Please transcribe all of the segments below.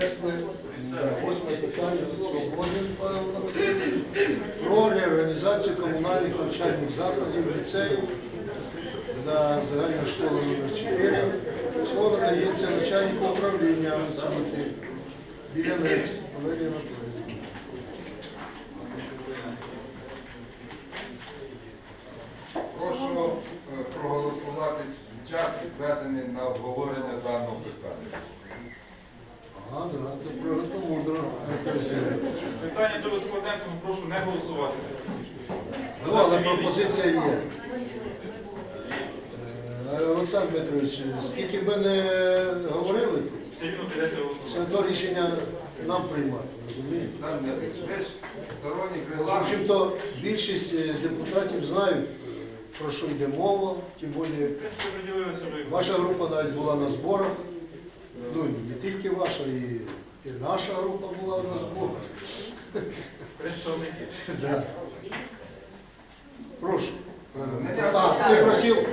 Восьме питання свободи про реорганізацію комунальних навчальних закладів ліцеїв на загальну школу номер 4. Слово надається начальнику управління освіти Білянець Валерій Анатолійович. Прошу е, проголосувати час відведений на обговорення даного питання. Ага, да, це просто мудро. Питання до респондентів прошу не голосувати. Ну, але пропозиція є. Е, Олександр Дмитрович, скільки б не говорили, голосувати. одно рішення нам приймати, розумієте? В общем-то, більшість е, депутатів знають, про що йде мова, тим більше ваша група навіть була на зборах. Ну, не тільки ваша, і, і наша група була на зборах. Прошу. Ну, Так, ти просив,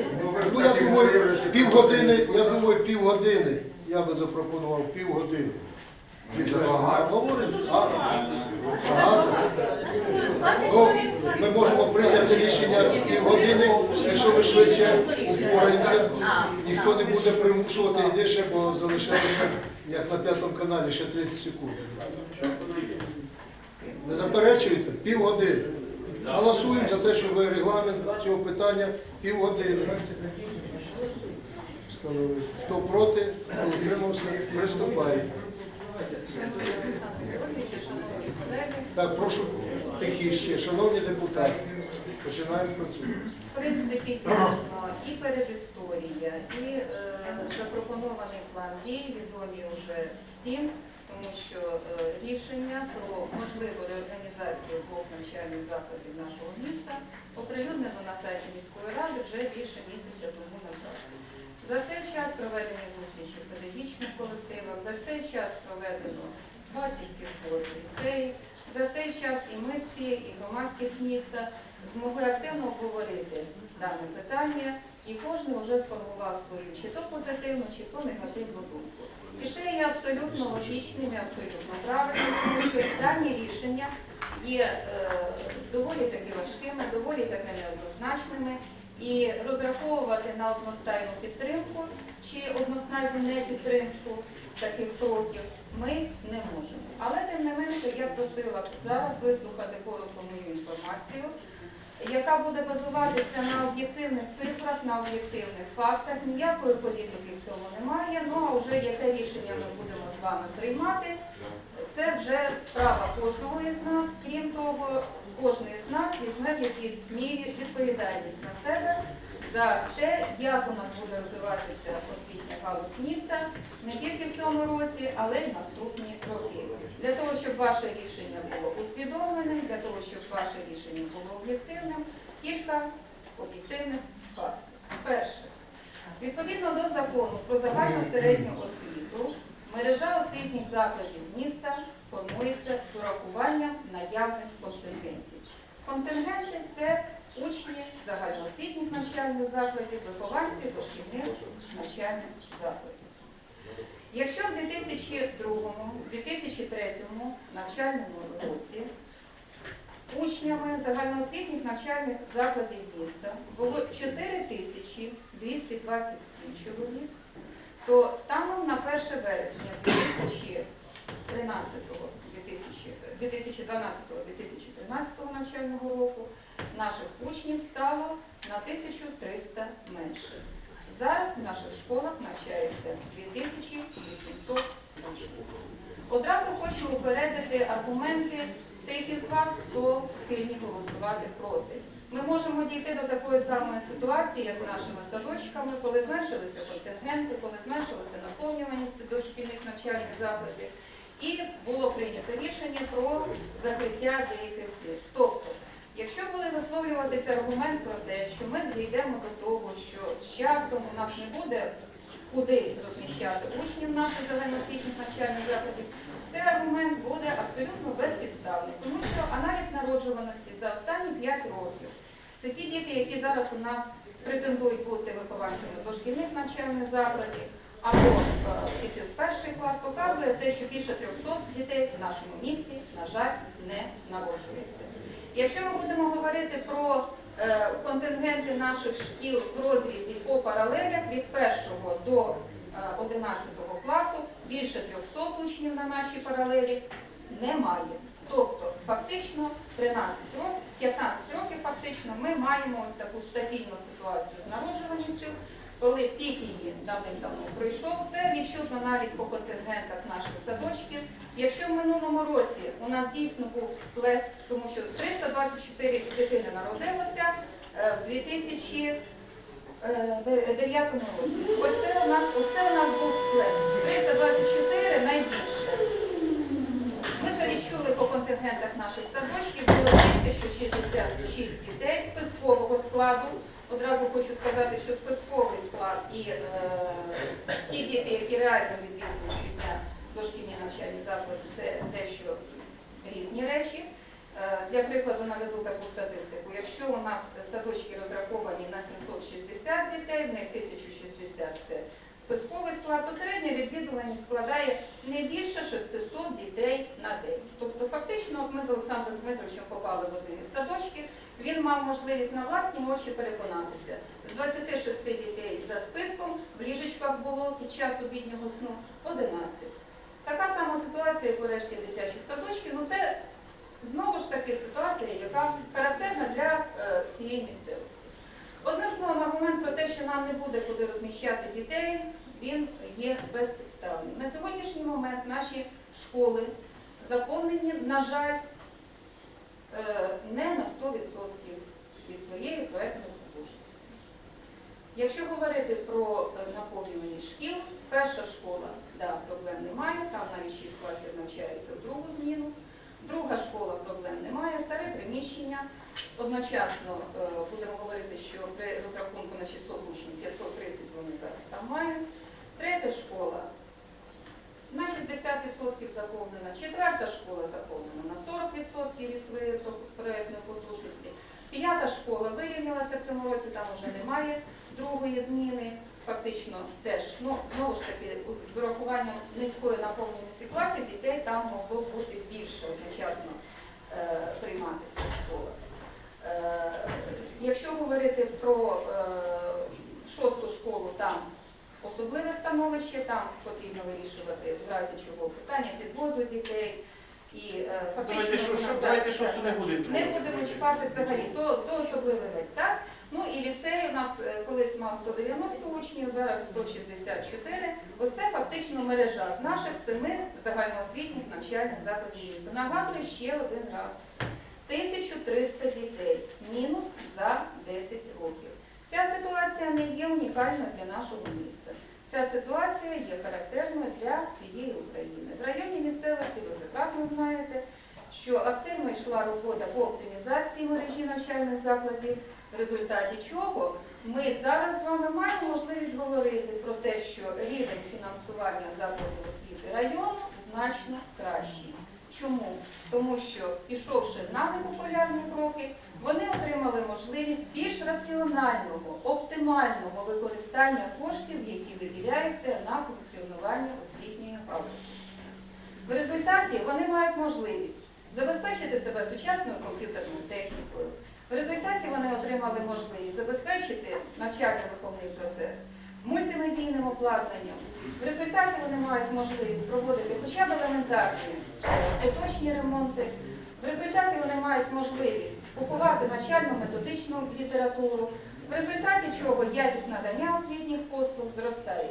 ну я думаю, півгодини, я думаю, півгодини. Я би запропонував півгодини. На обговорення. Ну, ми можемо прийняти рішення півгодини, якщо ви швидше упораєтеся, ніхто не буде примушувати йди ще, бо залишається, як на п'ятому каналі, ще 30 секунд. Не заперечуєте? Півгодини. Голосуємо за те, щоб регламент цього питання півгодини. Хто проти, хто утримався, приступає. Так, прошу тихіше, шановні депутати, починаємо працювати. Принципі, і передісторія, і е, запропонований план дій відомі вже всім, тому що е, рішення про можливу реорганізацію двох навчальних закладів нашого міста оприлюднено на сайті міської ради вже більше місяця тому назад. За цей час проведені зустрічі в педагогічних колективах, за цей час проведено 20 зборів ліцеїв, за цей час і ми всі, і громадськість міста змогли активно обговорити дане питання, і кожен вже сформував свою чи то позитивну, чи то негативну думку. Ще є абсолютно логічним і абсолютно правильним, тому що дані рішення є е, доволі таки важкими, доволі таки неоднозначними. І розраховувати на одностайну підтримку чи одностайну непідтримку таких кроків ми не можемо. Але тим не менше я просила зараз вислухати коротко мою інформацію, яка буде базуватися на об'єктивних цифрах, на об'єктивних фактах. Ніякої політики в цьому немає. Ну а вже яке рішення ми будемо з вами приймати, це вже справа кожного із нас. Крім того, кожен із нас візьме в якійсь мірі відповідальність на себе за те, як у нас буде розвиватися освітня галузь міста не тільки в цьому році, але й наступні роки. Для того, щоб ваше рішення було усвідомленим, для того, щоб ваше рішення було об'єктивним, кілька об'єктивних фактів. Перше. Відповідно до закону про загальну середню освіту, мережа освітніх закладів міста формується з урахуванням наявних контингентів. Контингенти це учні загальноосвітніх навчальних закладів, вихованці дошкільних навчальних закладів. Якщо в 2002-2003 навчальному році учнями загальноосвітніх навчальних закладів міста було 4227 чоловік, то станом на 1 вересня 2012-2013 навчального року наших учнів стало на 1300 менше. Зараз в наших школах навчається 2800 учнів. Одразу хочу упередити аргументи тих із вас, хто схильні голосувати проти. Ми можемо дійти до такої самої ситуації, як з нашими садочками, коли зменшилися контингенти, коли зменшилася наповнюваність дошкільних навчальних закладів, і було прийнято рішення про закриття деяких слів. Тобто, якщо буде висловлюватися аргумент про те, що ми дійдемо до того, що з часом у нас не буде куди розміщати учнів наших загальноосвітніх навчальних закладів, цей аргумент буде абсолютно безпідставний, тому що аналіз народжуваності за останні 5 років це ті діти, які зараз у нас претендують бути вихованцями дошкільних навчальних закладів, або е, піти в перший клас, показує те, що більше 300 дітей в нашому місті, на жаль, не народжується. Якщо ми будемо говорити про е, контингенти наших шкіл в розрізі по паралелях від 1 до е, 11 класу, більше 300 учнів на нашій паралелі немає. Тобто, фактично, 13 років, 15 років фактично ми маємо ось таку стабільну ситуацію з народжуваністю, коли пік її давним-давно пройшов. Це відчутно навіть по контингентах наших садочків. Якщо в минулому році у нас дійсно був сплеск, тому що 324 дитини народилося е, в 2009 році. Ось це у нас, ось це у нас був сплеск. 324 найбільше. Ми це відчули по контингентах наших садочків, було 1066 дітей спискового складу. Одразу хочу сказати, що списковий склад і е, ті діти, які реально відвідують щодня дошкільні навчальні заклади, це дещо різні речі. Е, Для прикладу наведу таку статистику. Якщо у нас садочки розраховані на 760 дітей, в них 1060 це списковий склад, середня відвідуваність складає не більше 600 дітей на день. Тобто фактично ми з Олександром Дмитровичем попали в один із садочків, він мав можливість на власні очі переконатися. З 26 дітей за списком в ліжечках було під час обіднього сну 11. Така сама ситуація у решті дитячих садочків. Ну це знову ж таки ситуація, яка характерна для е, всієї місцевості. Аргумент про те, що нам не буде куди розміщати дітей, він є безпідставним. На сьогоднішній момент наші школи заповнені, на жаль, е, не на 100% від своєї проєктної потужності. Якщо говорити про наповнюваність шкіл, перша школа, да, проблем немає, там навіть 6 класів навчаються в другу зміну. Друга школа проблем немає, старе приміщення. Одночасно е, будемо говорити, що при розрахунку на 600 учнів 530 вони зараз там мають. Третя школа на 60% заповнена, четверта школа заповнена на 40% від своєї про- проєктної потужності. П'ята школа вирівнялася в цьому році, там вже немає другої зміни. Фактично теж, ну, знову ж таки, з урахуванням низької наповненості класів дітей там могло б бути більше одночасно е, прийматися в школах. Е, якщо говорити про е, шосту школу, там особливе становище, там потрібно вирішувати в разі чого питання підвозу дітей. І е, фактично Давайте, що- що- давайте шосту не будемо не будемо чіпати взагалі, то, то особливий вид, так? Ну і ліцей у нас е, колись мав 190 учнів, зараз 164. Ось це фактично мережа з наших семи загальноосвітніх навчальних закладів міста. Нагадую ще один раз. 1300 дітей, мінус за 10 років. Ця ситуація не є унікальною для нашого міста. Ця ситуація є характерною для всієї України. В районі місцевості ви прекрасно знаєте, що активно йшла робота по оптимізації мережі навчальних закладів, в результаті чого ми зараз з вами маємо можливість говорити про те, що рівень фінансування закладів освіти району значно кращий. Чому? Тому що, пішовши на непопулярні кроки, вони отримали можливість більш раціонального, оптимального використання коштів, які виділяються на функціонування освітньої галузі. В результаті вони мають можливість забезпечити себе сучасною комп'ютерною технікою. В результаті вони отримали можливість забезпечити навчально-виховний процес мультимедійним обладнанням. В результаті вони мають можливість проводити хоча б елементарні е, поточні ремонти. В результаті вони мають можливість купувати навчально-методичну літературу, в результаті чого якість надання освітніх послуг зростає.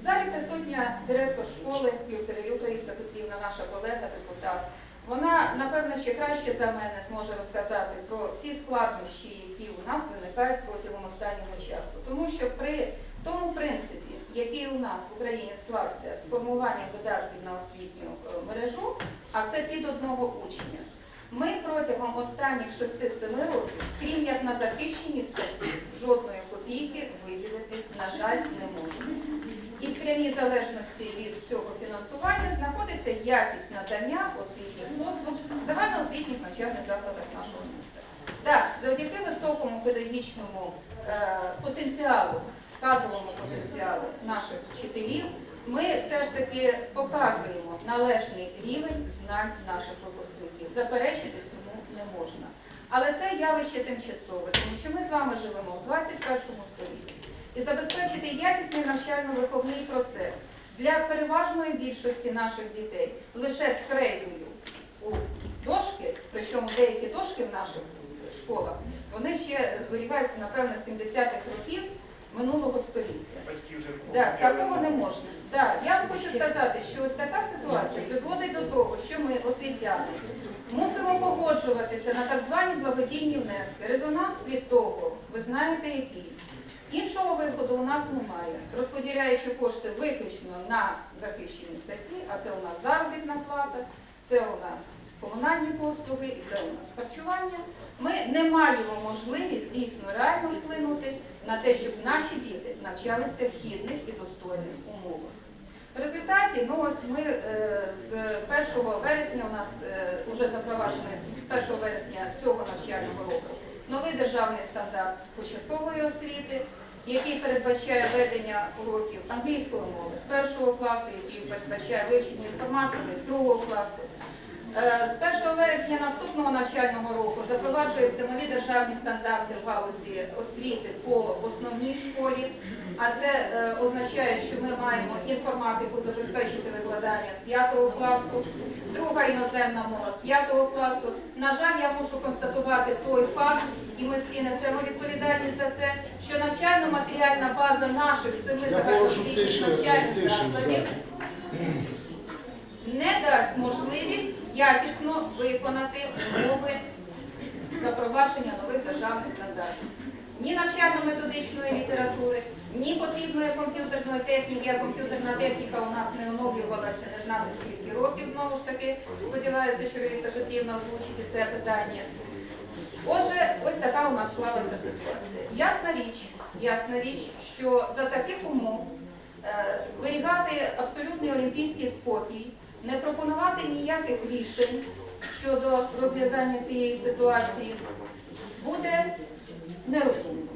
В залі присутня директор школи Юртерелюка Іса Петрівна, наша колега, депутат. Вона, напевно, ще краще за мене зможе розказати про всі складнощі, які у нас виникають протягом останнього часу. Тому що при тому принципі, який у нас в Україні склався з формуванням видатків на освітню е, мережу, а це під одного учня, ми протягом останніх 6-7 років, крім як на захищені статті, жодної копійки виділити, на жаль, не можемо. І в прямій залежності від цього фінансування знаходиться якість надання освітніх послуг в загальноосвітніх навчальних закладах нашого міста. Так, завдяки високому педагогічному е, потенціалу кадровому потенціалу наших вчителів, ми все ж таки показуємо належний рівень знань наших випускників. Заперечити цьому не можна. Але це явище тимчасове, тому що ми з вами живемо в 21 столітті. І забезпечити якісний навчально-виховний процес для переважної більшості наших дітей лише з у дошки, причому деякі дошки в наших школах, вони ще зберігаються, напевно, з 70-х років минулого століття. Так, такого не можна. Так, я вам хочу сказати, що ось така ситуація призводить до того, що ми, освітяни, мусимо погоджуватися на так звані благодійні внески. Резонанс від того, ви знаєте який. Іншого виходу у нас немає. Розподіляючи кошти виключно на захищені статті, а це у нас заробітна плата, це у нас комунальні послуги і нас харчування, ми не маємо можливість дійсно реально вплинути на те, щоб наші діти навчалися в гідних і достойних умовах. В результаті, ну ось ми е, з 1 вересня у нас е, вже запроваджений з 1 вересня цього навчального року новий державний стандарт початкової освіти, який передбачає ведення уроків англійської мови з першого класу, який передбачає вивчення інформатики з другого класу. Е, З 1 вересня наступного навчального року запроваджуються нові державні стандарти в галузі освіти по основній школі, а це е, означає, що ми маємо інформатику забезпечити викладання з 5 класу, друга іноземна мова з 5 класу. На жаль, я мушу констатувати той факт, і ми всі несемо відповідальність за це, що навчально-матеріальна база наших семи загальноосвітніх навчальних закладів не дасть можливість якісно виконати умови запровадження нових державних стандартів. Ні навчально-методичної літератури, ні потрібної комп'ютерної техніки, а комп'ютерна техніка у нас не оновлювалася не знати скільки років, знову ж таки, сподіваюся, що Вікtor Петрівна озвучить це питання. Отже, ось така у нас склалася ситуація. Ясна річ, ясна річ, що за таких умов е, зберігати абсолютний олімпійський спокій, не пропонувати ніяких рішень щодо розв'язання цієї ситуації буде нерозумно.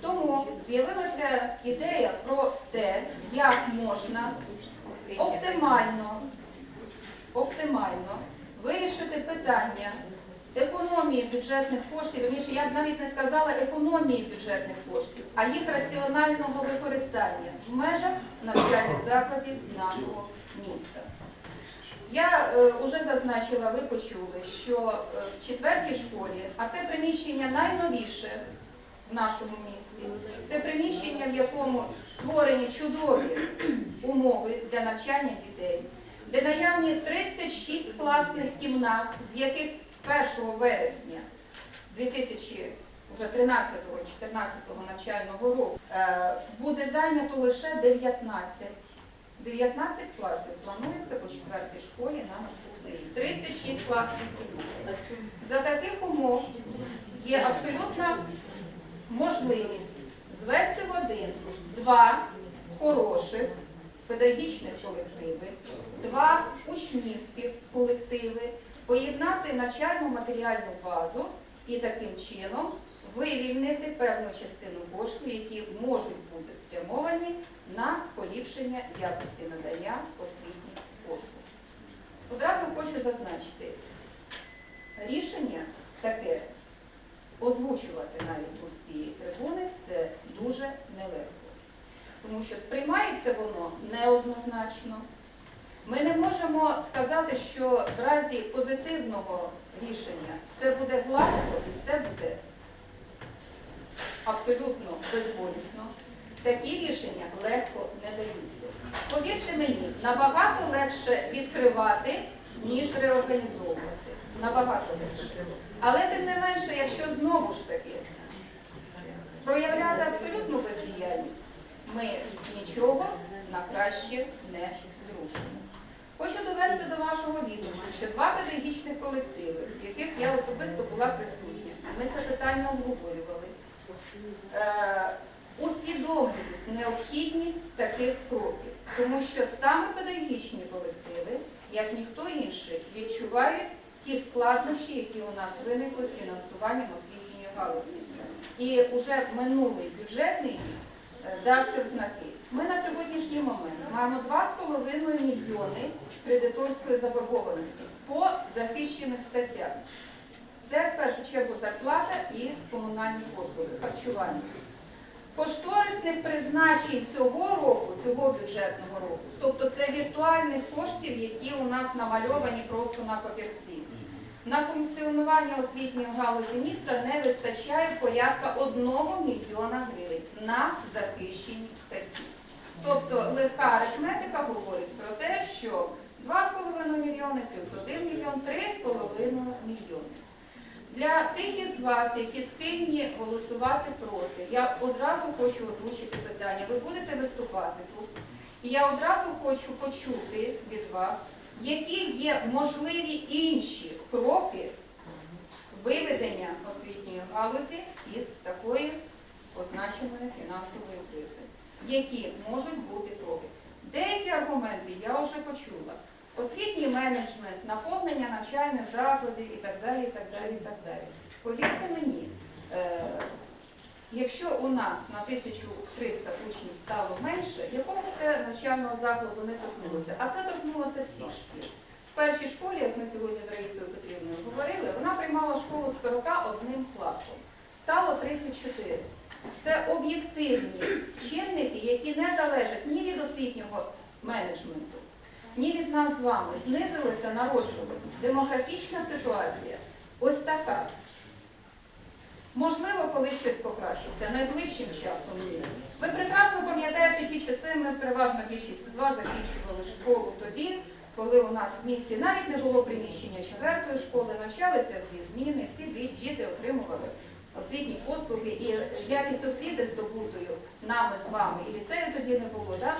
Тому з'явилася ідея про те, як можна оптимально, оптимально вирішити питання економії бюджетних коштів, вірніше, я б навіть не сказала економії бюджетних коштів, а їх раціонального використання в межах навчальних закладів нашого міста. Я вже зазначила, ви почули, що е, в четвертій школі, а це приміщення найновіше в нашому місті, це приміщення, в якому створені чудові умови для навчання дітей, де наявні 36 класних кімнат, з яких 1 вересня 2013-14 навчального року е, буде зайнято лише 19. 19 класів планується по четвертій школі на наступний рік. 36 класів. За таких умов є абсолютна можливість звести в один два хороших педагогічних колективи, два учнівських колективи, поєднати навчальну матеріальну базу і таким чином вивільнити певну частину коштів, які можуть бути спрямовані на поліпшення якості надання освітніх послуг. Одразу хочу зазначити, рішення таке озвучувати навіть у цієї трибуни це дуже нелегко. Тому що сприймається воно неоднозначно. Ми не можемо сказати, що в разі позитивного рішення все буде гладко і все буде абсолютно безболісно. Такі рішення легко не даються. Повірте мені, набагато легше відкривати, ніж реорганізовувати. Набагато легше. Але тим не менше, якщо знову ж таки проявляти абсолютну бездіяльність, ми нічого на краще не зрушимо. Хочу довести до вашого відома, що два педагогічних колективи, в яких я особисто була присутня, ми це питання обговорювали, усвідомлюють необхідність таких кроків, тому що саме педагогічні колективи, як ніхто інший, відчувають ті складнощі, які у нас виникли з фінансуванням освітньої галузі. І вже минулий бюджетний рік е, давши знаки. Ми на сьогоднішній момент маємо 2,5 мільйони кредиторської заборгованості по захищених статтях. Це в першу чергу зарплата і комунальні послуги, харчування. Кошторисних призначень цього року, цього бюджетного року, тобто це віртуальних коштів, які у нас намальовані просто на папірці. На функціонування освітньої галузі міста не вистачає порядка 1 мільйона гривень на захищені статті. Тобто легка арифметика говорить про те, що 2,5 мільйони плюс 1 мільйон 3,5 мільйони. Для тих із вас, які схильні голосувати проти, я одразу хочу озвучити питання. Ви будете виступати тут. І я одразу хочу почути від вас, які є можливі інші кроки виведення освітньої галузі із такої означеної фінансової кризи. Які можуть бути кроки. Деякі аргументи я вже почула. Освітній менеджмент, наповнення навчальних закладів і так далі, і так далі, і так далі. Повірте мені, е, якщо у нас на 1300 учнів стало менше, якого це навчального закладу не торкнулося? А це торкнулося всіх шкіл. В першій школі, як ми сьогодні з Раїсою Петрівною говорили, вона приймала школу з 41 класом. Стало 34. Це об'єктивні чинники, які не залежать ні від освітнього менеджменту, ні від нас з вами. Знизилися, народжувалися. Демографічна ситуація ось така. Можливо, коли щось покращиться, найближчим часом ні. Ви прекрасно пам'ятаєте ті часи, ми переважно більшість з вас закінчували школу тоді, коли у нас в місті навіть не було приміщення четвертої школи, навчалися дві зміни, всі діти отримували освітні послуги і якість освіти здобутою нами з вами, і ліцею тоді не було, да?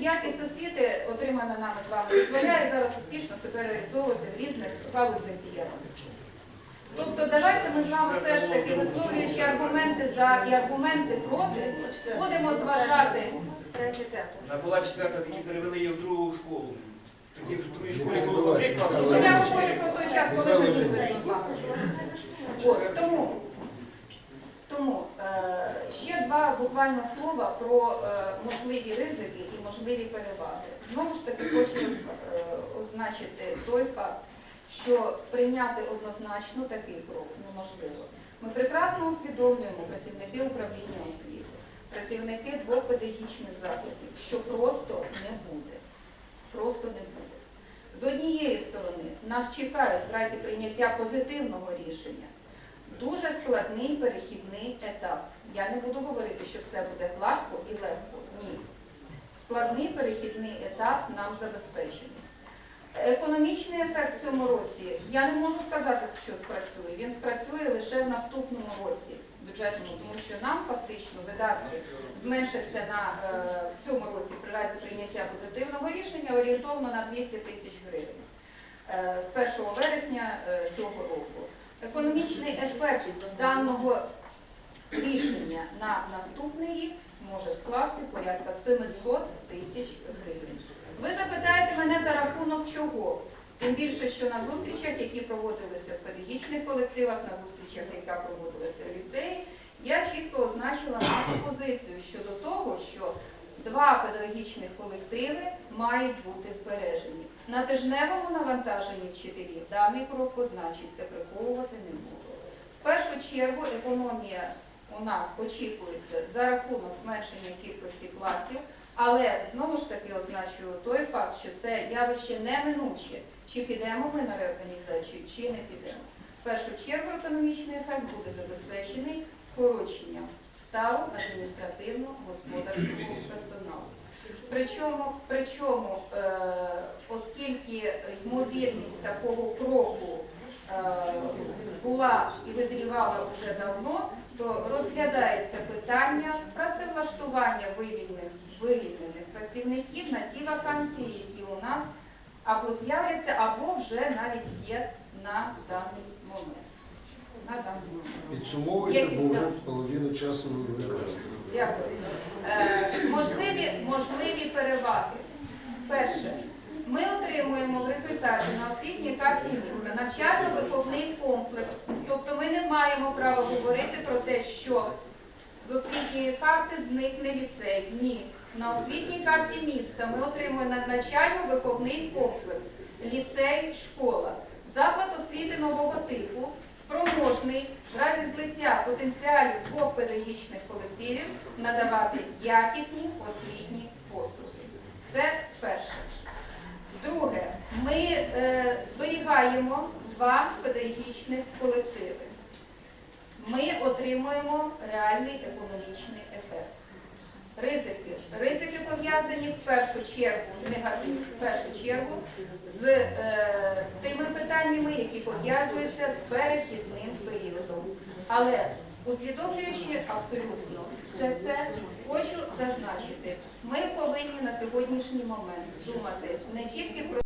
якість освіти, отримана нами з вами, дозволяє зараз успішно себе реалізовувати в різних галузях діяльності. Тобто давайте ми з вами все ж таки, висловлюючи аргументи за і аргументи проти, будемо зважати. Вона була четверта, тоді перевели її в другу школу. Тоді в другій школі було три класи. Я говорю про той час, коли ми тут з вами. От, тому, тому е, ще два буквально слова про е, можливі ризики і можливі переваги. Знову ж таки хочу е, означити той факт, що прийняти однозначно такий крок неможливо. Ми прекрасно усвідомлюємо працівники управління освіти, працівники двох педагогічних закладів, що просто не буде. Просто не буде. З однієї сторони, нас чекає в разі прийняття позитивного рішення дуже складний перехідний етап. Я не буду говорити, що все буде гладко і легко. Ні. Складний перехідний етап нам забезпечений. Економічний ефект в цьому році, я не можу сказати, що спрацює. Він спрацює лише в наступному році бюджетному, тому що нам фактично видатки зменшаться на е, в цьому році при разі прийняття позитивного рішення орієнтовно на 200 тисяч гривень е, з 1 вересня е, цього року. Економічний ефект даного рішення на наступний рік може скласти порядка 700 тисяч гривень. Ви запитаєте мене за рахунок чого? Тим більше, що на зустрічах, які проводилися в педагогічних колективах, на зустрічах, яка проводилася в ліцеї, я чітко означила нашу позицію щодо того, що два педагогічних колективи мають бути збережені. На тижневому навантаженні вчителів даний крок позначиться, приховувати не буду. В першу чергу економія у нас очікується за рахунок зменшення кількості класів, але знову ж таки означую той факт, що це явище неминуче. Чи підемо ми на реорганізацію, чи не підемо. В першу чергу економічний ефект буде забезпечений скороченням ставок адміністративно-господарського персоналу. Причому, причому е, оскільки ймовірність такого кроку е, була і визрівала вже давно, то розглядається питання працевлаштування вивільнених, вивільнених працівників на ті вакансії, які у нас або з'являться, або вже навіть є на даний момент. На даний момент. Підсумовуйте, бо вже половину часу ви використали. Дякую. Е, можливі, можливі переваги. Перше, ми отримуємо в результаті на освітній карті міста навчально-виховний комплекс. Тобто ми не маємо права говорити про те, що З освітньої карти зникне ліцей. Ні. На освітній карті міста ми отримуємо навчально-виховний комплекс, ліцей, школа. Заклад освіти нового типу спроможний разі злиття потенціалів двох педагогічних колективів надавати якісні освітні послуги. Це перше. Друге, ми е, зберігаємо два педагогічних колективи. Ми отримуємо реальний економічний ефект. Ризики. Ризики пов'язані в першу чергу, негатив, в першу чергу з е, тими питаннями, які пов'язуються з перехідним періодом. Але усвідомлюючи абсолютно все це, хочу зазначити, ми повинні на сьогоднішній момент думати не тільки про